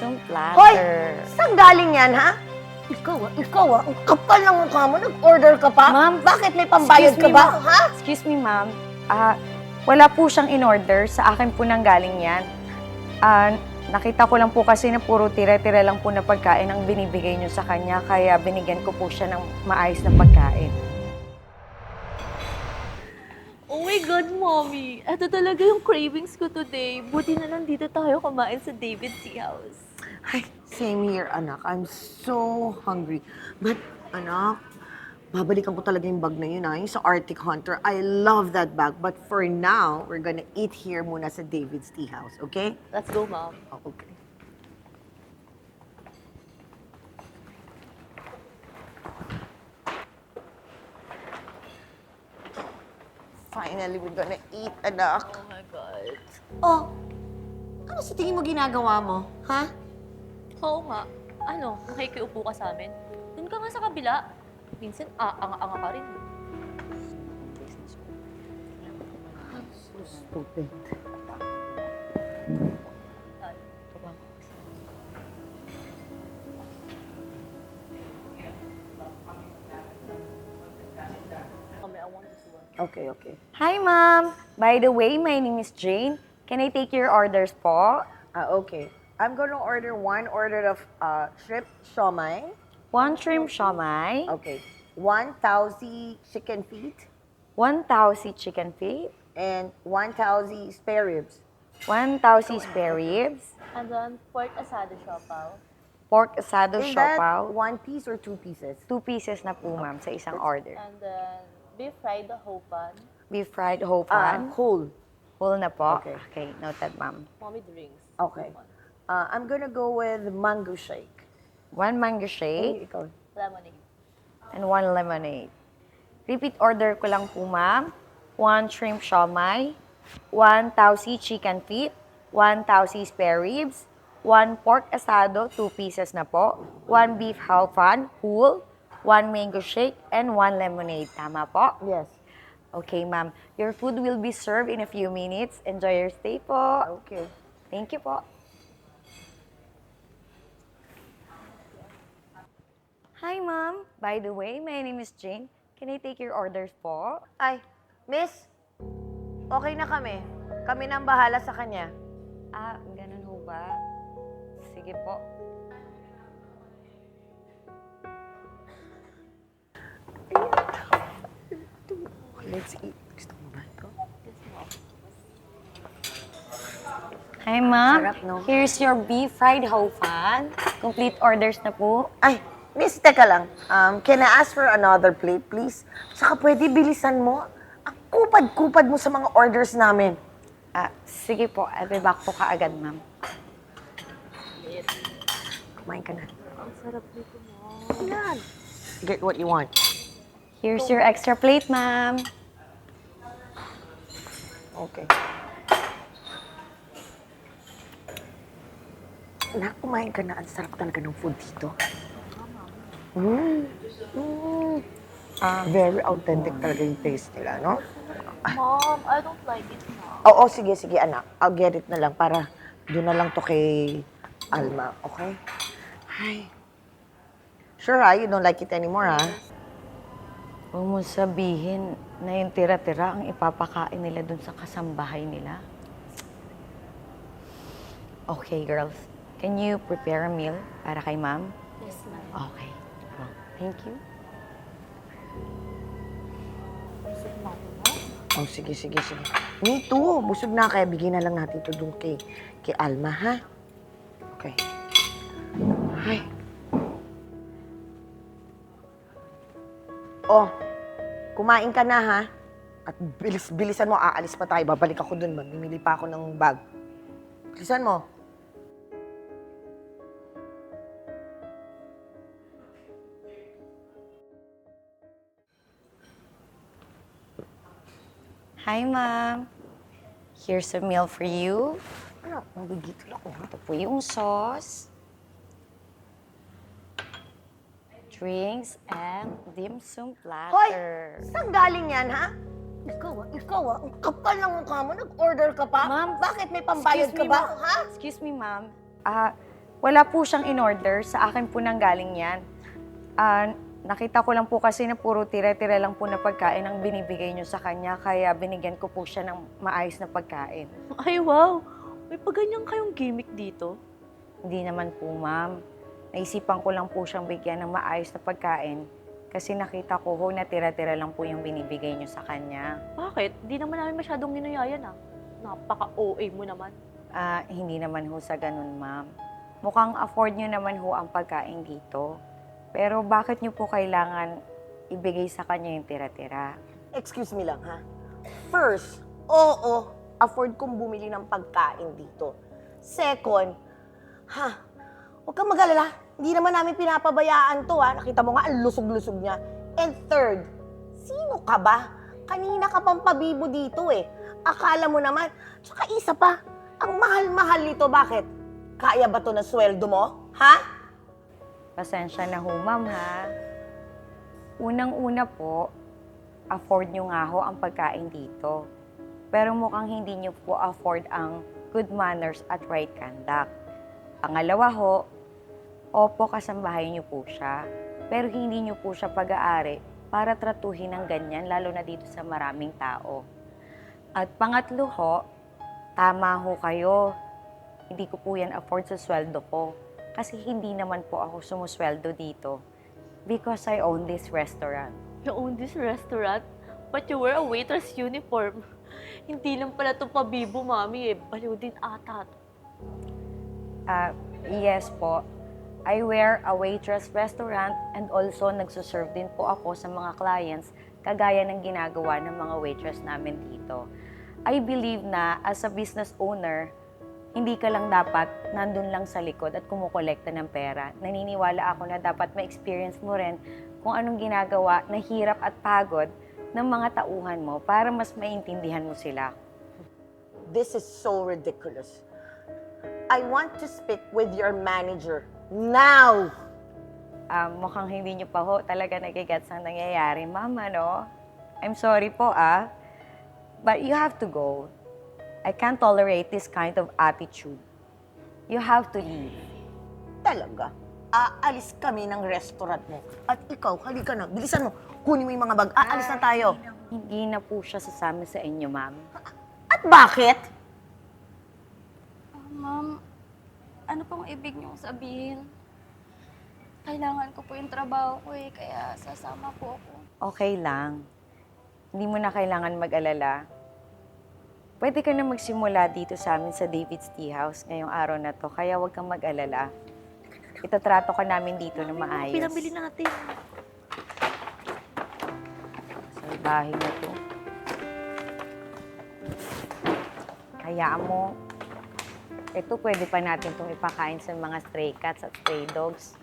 Hoy! platter. Saan galing yan, ha? Ikaw, ah, ikaw, ah. Ang kapal ng mukha mo. Nag-order ka pa? Ma'am, Bakit may pambayad excuse ka me, ba, ma'am. ha? Excuse me, ma'am. Ah, wala po siyang in-order. Sa akin po nang galing yan. Ah, nakita ko lang po kasi na puro tira-tira lang po na pagkain ang binibigay niyo sa kanya. Kaya binigyan ko po siya ng maayos na pagkain. Oh my God, Mommy! Ito talaga yung cravings ko today. Buti na lang dito tayo kumain sa David Tea House. Ay, same here, anak. I'm so hungry. But, anak, babalikan ko talaga yung bag na yun, ha? Yung sa Arctic Hunter. I love that bag. But for now, we're gonna eat here muna sa David's Tea House, okay? Let's go, Mom. Oh, okay. Finally, we're gonna eat, anak. Oh my God. Oh, ano sa tingin mo ginagawa mo? Ha? Oo nga. Ano, nakikiupo ka sa amin? Doon ka nga sa kabila. Minsan, aanga-anga ka rin. Stupid. Okay, okay. Hi, ma'am. By the way, my name is Jane. Can I take your orders po? Ah, okay. I'm gonna order one order of uh, shrimp shawmai. One shrimp siomai, Okay. One thousand chicken feet one thousand chicken feet, and one thousand spare ribs. one thousand spare ribs, And then, pork asado siopaw. pork asado Is that siopaw. one piece or two pieces? Two pieces na po, ma'am, sa isang order. And then, beef fried hopan. Beef fried whole Ah, pan. whole. Whole na po? Okay. Okay, noted, ma'am. Mommy drinks. Okay. Uh, I'm gonna go with mango shake. One mango shake ikaw. Lemonade. and one lemonade. Repeat order ko lang po, ma'am. One shrimp siomai, one tausi chicken feet, one tausi spare ribs, one pork asado, two pieces na po, one beef halfan, whole, one mango shake, and one lemonade. Tama po? Yes. Okay, ma'am. Your food will be served in a few minutes. Enjoy your stay po. Okay. Thank you po. Hi, ma'am. By the way, my name is Jane. Can I take your orders po? Ay, miss. Okay na kami. Kami nang bahala sa kanya. Ah, ganun ho ba? Sige po. Let's eat. Gusto mo ba ito? Hi, ma'am. Sarap, no? Here's your beef fried ho fan. Complete orders na po. Ay, miss, teka lang. Um, can I ask for another plate, please? Saka pwede bilisan mo. Ang kupad-kupad mo sa mga orders namin. Ah, sige po. I'll be back po kaagad, ma'am. Kumain ka na. Ang sarap nito. Yan. Get what you want. Here's your extra plate, ma'am. Okay. Anak, kumain ka na. Ang sarap talaga ng food dito. Mm. Mm. Ah, Very authentic talaga yung taste nila, no? Mom, I don't like it, Mom. Oo, sige, sige, anak. I'll get it na lang para doon na lang to kay Alma, okay? Hi. Sure, ha? You don't like it anymore, ha? Huwag mo sabihin na yung tira-tira ang ipapakain nila dun sa kasambahay nila. Okay, girls. Can you prepare a meal para kay ma'am? Yes, ma'am. Okay. Thank you. Oh, sige, sige, sige. Me too. Busog na, kaya bigyan na lang natin ito doon kay, kay Alma, ha? Okay. Hi. Oh, kumain ka na, ha? At bilis-bilisan mo, aalis pa tayo. Babalik ako doon, mamimili pa ako ng bag. Bilisan mo. Hi, ma'am. Here's a meal for you. Ano, magigitol ako? Ito po yung sauce. Drinks and dim sum Hoy! platter. Saan galing yan, ha? Ikaw, ah, ikaw, ah. Ang kapal ng mukha mo. Nag-order ka pa? Ma'am, Bakit may pambayad ka ba, ma'am. ha? Excuse me, ma'am. Ah, Wala po siyang in-order. Sa akin po nang galing yan. Ah, nakita ko lang po kasi na puro tira-tira lang po na pagkain ang binibigay niyo sa kanya. Kaya binigyan ko po siya ng maayos na pagkain. Ay, wow. May paganyan kayong gimmick dito. Hindi naman po, ma'am. Naisipan ko lang po siyang bigyan ng maayos na pagkain. Kasi nakita ko ho na tira-tira lang po yung binibigay niyo sa kanya. Bakit? Di naman namin masyadong ninuyayan ah. Napaka-OA mo naman. Ah, hindi naman ho sa ganun, ma'am. Mukhang afford niyo naman ho ang pagkain dito. Pero bakit niyo po kailangan ibigay sa kanya yung tira-tira? Excuse me lang, ha? First, oo, afford kong bumili ng pagkain dito. Second, ha, huwag kang mag-alala. Hindi naman namin pinapabayaan to, ha? Nakita mo nga, ang lusog-lusog niya. And third, sino ka ba? Kanina ka pang pabibo dito, eh. Akala mo naman. Tsaka isa pa, ang mahal-mahal nito, bakit? Kaya ba to na sweldo mo? Ha? Pasensya na ho, ma'am, ha? Unang-una po, afford niyo nga ho ang pagkain dito. Pero mukhang hindi niyo po afford ang good manners at right conduct. Pangalawa ho, opo kasambahay niyo po siya. Pero hindi niyo po siya pag-aari para tratuhin ng ganyan, lalo na dito sa maraming tao. At pangatlo ho, tama ho kayo. Hindi ko po yan afford sa sweldo ko. Kasi hindi naman po ako sumusweldo dito. Because I own this restaurant. You own this restaurant, but you wear a waitress uniform. Hindi lang pala ito pabibo, mami eh. Baliw din ata. Ah, yes po. I wear a waitress restaurant and also nagsuserve din po ako sa mga clients kagaya ng ginagawa ng mga waitress namin dito. I believe na as a business owner, hindi ka lang dapat nandun lang sa likod at kumukolekta ng pera. Naniniwala ako na dapat ma-experience mo rin kung anong ginagawa na hirap at pagod ng mga tauhan mo para mas maintindihan mo sila. This is so ridiculous. I want to speak with your manager now. Ah, mukhang hindi niyo pa ho talaga nagigets ang nangyayari, ma'am, ano? I'm sorry po, ah. But you have to go. I can't tolerate this kind of attitude. You have to leave. Talaga? Aalis kami ng restaurant mo. At ikaw, halika na. Bilisan mo. Kunin mo yung mga bag. Aalis na tayo. Hindi na po siya sasama sa inyo, ma'am. At bakit? Ah, ma'am, ano pong ibig niyong sabihin? Kailangan ko po yung trabaho ko eh, kaya sasama po ako. Okay lang. Hindi mo na kailangan mag-alala. Pwede ka na magsimula dito sa amin sa David's Tea House ngayong araw na to, kaya huwag kang mag-alala. Itatrato ka namin dito na maayos. Pinabili natin. Sa bahay na to. Hayaan mo. Ito, pwede pa natin itong ipakain sa mga stray cats at stray dogs.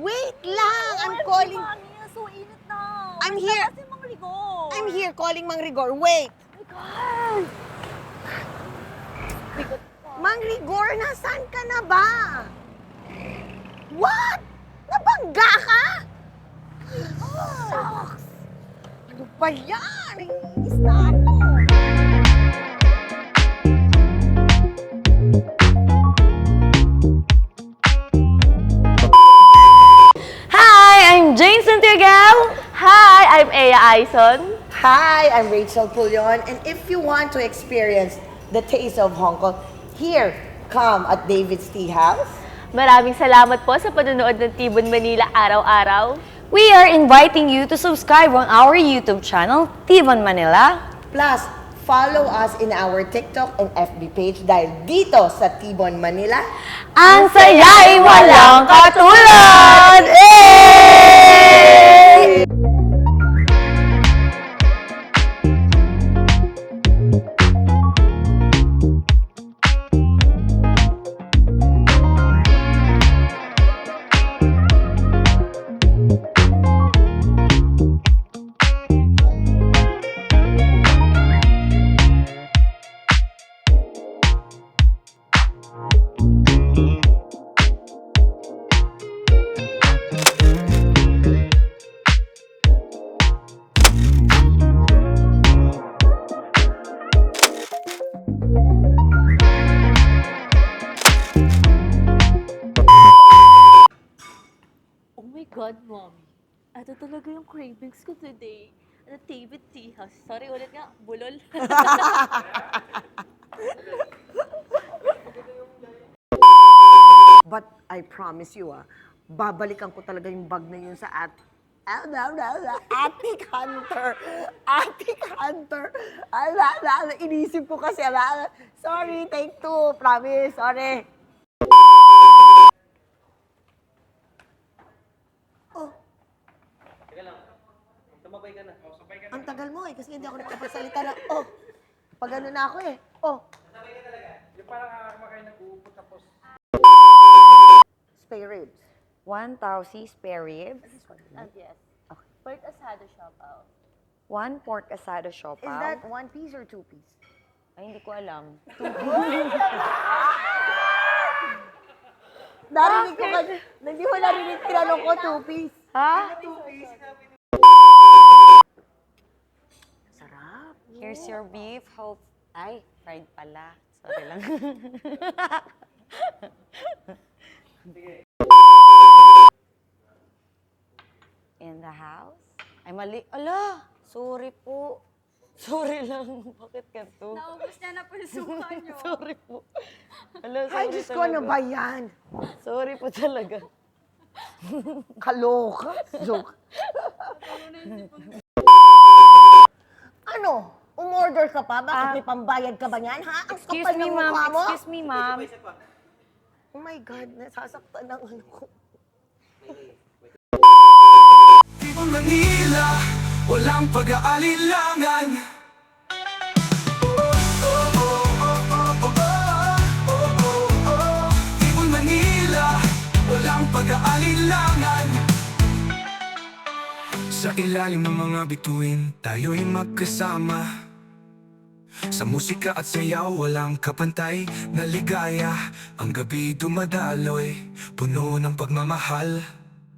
Wait lang! I'm calling... Mami, so init na. I'm here. Kasi mga ligo. I'm here calling Mang Rigor. Wait! God. Mang Rigor, nasaan ka na ba? What? Nabangga ka? Shucks! Ano ba yan? Naiinis na ako. Hi! I'm Jane Santiago! Hi, I'm Aya Aison. Hi, I'm Rachel Pulyon, and if you want to experience the taste of Hong Kong, here, come at David's Tea House. Maraming salamat po sa panonood ng Tibon Manila araw-araw. We are inviting you to subscribe on our YouTube channel, Tibon Manila. Plus, follow us in our TikTok and FB page dahil dito sa Tibon, Manila, Ang saya'y walang katulad! Eh! God, Mommy. Ito talaga yung cravings ko today. Ano, David Tea House. Sorry ulit nga, bulol. But I promise you, ah, babalikan ko talaga yung bag na yun sa at Attic Hunter. Attic Hunter. Ala, ala, ala, inisip ko kasi. Ala, ala. Sorry, take two. Promise, sorry. Oh. Ang tagal mo eh, kasi hindi ako nakapagsalita na, oh. Pag ano na ako eh, oh. Yung parang kumakain ng upo tapos Spare ribs. One Tausi spare ribs. And yes. Pork asado shop out. One pork asado Is siopaw. that one piece or two piece? Ay, hindi ko alam. Narinig ko kasi, hindi mo narinig tinanong ko two piece. Ha? Sarap. Here's your beef. Hope... Ay, fried pala. Sorry lang. In the house? Ay, mali. Ala! Sorry po. Sorry lang. Bakit ganito? Naubos niya na po yung suka niyo. Sorry po. Ala, Ay, sorry Diyos ko, ano talaga. ba yan? Sorry po talaga. Kaloka? Joke. ano? Umorder ka pa? Bakit Ah. may pambayad ka ba niyan, ha? Ang Excuse kapal me, ng ma'am. mukha mo. Excuse me, ma'am. Oh my God, nasasaktan ng ano ko. Tipong Manila, walang pag-aalilangan Tipong Manila, walang pag-aalilangan Sa ilalim ng mga bituin, tayo'y magkasama sa musika at sayaw, walang kapantay na ligaya. Ang gabi dumadaloy, puno ng pagmamahal